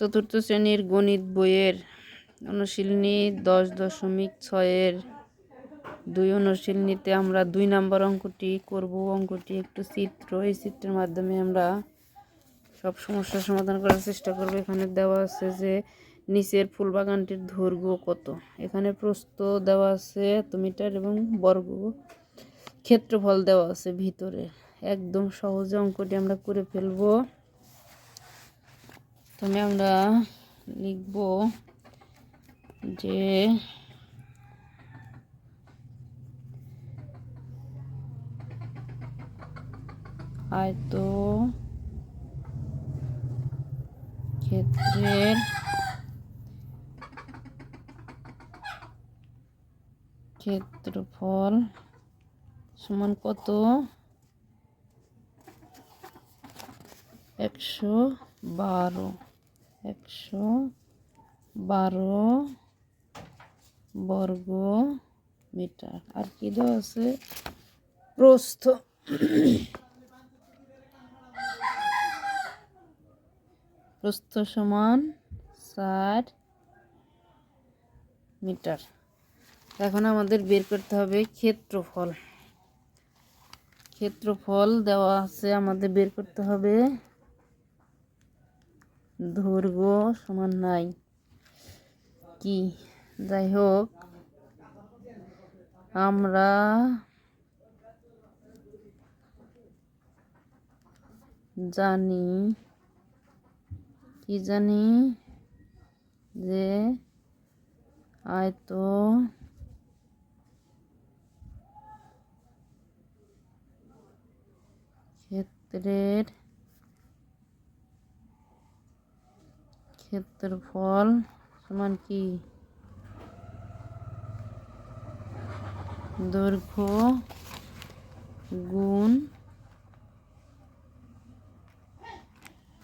চতুর্থ শ্রেণির গণিত বইয়ের অনুশীলনী দশ দশমিক ছয়ের দুই অনুশীলনীতে আমরা দুই নম্বর অঙ্কটি করব। অঙ্কটি একটু চিত্র, এই চিত্রের মাধ্যমে আমরা সব সমস্যার সমাধান করার চেষ্টা করব। এখানে দেওয়া আছে যে নিচের ফুল বাগানটির দৈর্ঘ্য কত? এখানে প্রস্থ দেওয়া আছে এত মিটার এবং বর্গ ক্ষেত্রফল দেওয়া আছে ভিতরে। একদম সহজে অঙ্কটি আমরা করে ফেলব। প্রথমে আমরা লিখব যে আয়ত ক্ষেত্রের ক্ষেত্রফল সমান কত একশো বারো একশো বারো বর্গ মিটার। আর কি দেওয়া আছে? প্রস্থ। প্রস্থ সমান ষাট মিটার। এখন আমাদের বের করতে হবে ক্ষেত্রফল। ক্ষেত্রফল দেওয়া আছে আমাদের বের করতে হবে দৈর্ঘ্য সমান নাই। কি? যাই হোক আমরা জানি কি জানি যে আয়ত ক্ষেত্রের ক্ষেত্রফল সমান কি? দৈর্ঘ্য গুণ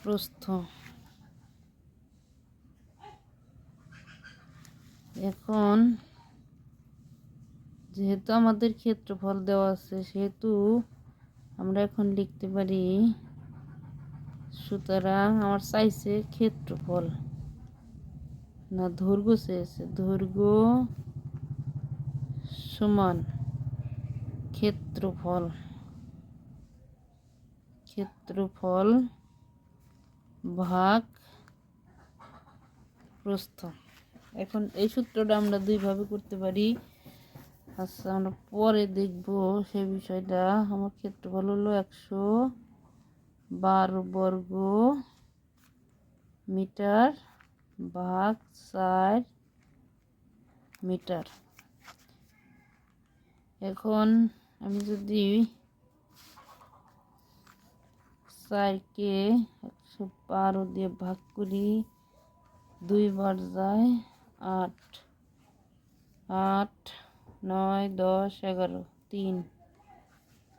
প্রস্থ। এখন যেহেতু আমাদের ক্ষেত্রফল দেওয়া আছে, সেহেতু আমরা এখন লিখতে পারি সুতরাং আমার চাইছে ক্ষেত্রফল। না, দৈর্ঘ্য চেয়েছে। দৈর্ঘ্য সমান ক্ষেত্রফল। ক্ষেত্রফল ভাগ প্রস্থ। এখন এই সূত্রটা আমরা দুইভাবে করতে পারি। আচ্ছা আমরা পরে দেখব সেই বিষয়টা। আমার ক্ষেত্রফল হলো একশো বারো বর্গ মিটার ভাগ চার মিটার। এখন আমি যদি চারকে একশো বারো দিয়ে ভাগ করি দুইবার যায় আট। আট, নয়, দশ, এগারো, তিন।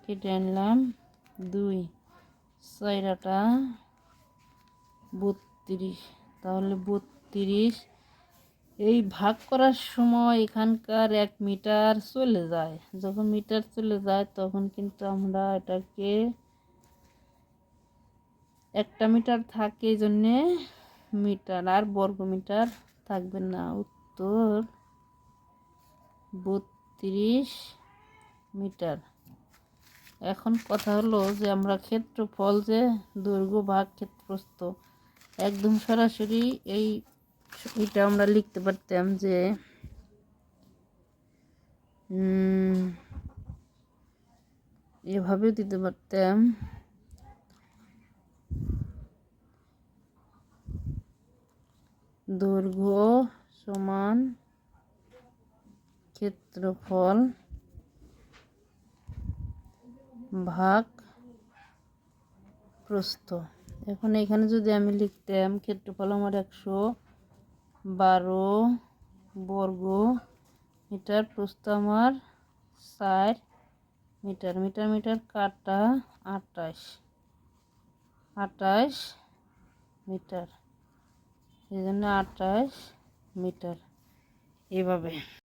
কেটে আনলাম দুই। ছয়টা বত্রিশ। তাহলে বত্রিশ। এই ভাগ করার সময় এখানকার এক মিটার চলে যায়। যখন মিটার চলে যায়, তখন কিন্তু আমরা এটাকে একটা মিটার থাকে এই জন্যে মিটার, আর বর্গ মিটার থাকবে না। উত্তর বত্রিশ মিটার। এখন কথা হলো যে আমরা ক্ষেত্রফল যে দৈর্ঘ্য ভাগ ক্ষেত্রস্থ, একদম সরাসরি এই এটা আমরা লিখতে পারতাম যে এভাবেও দিতে পারতাম, দৈর্ঘ্য সমান ক্ষেত্রফল ভাগ প্রস্থ। এখন এখানে যদি আমি লিখতাম ক্ষেত্রফল আমার একশো বারো বর্গ মিটার, প্রস্থ আমার চার মিটার। মিটার মিটার কাটা আটাশ আটাশ মিটার। এই জন্য আটাশ মিটার। এভাবে।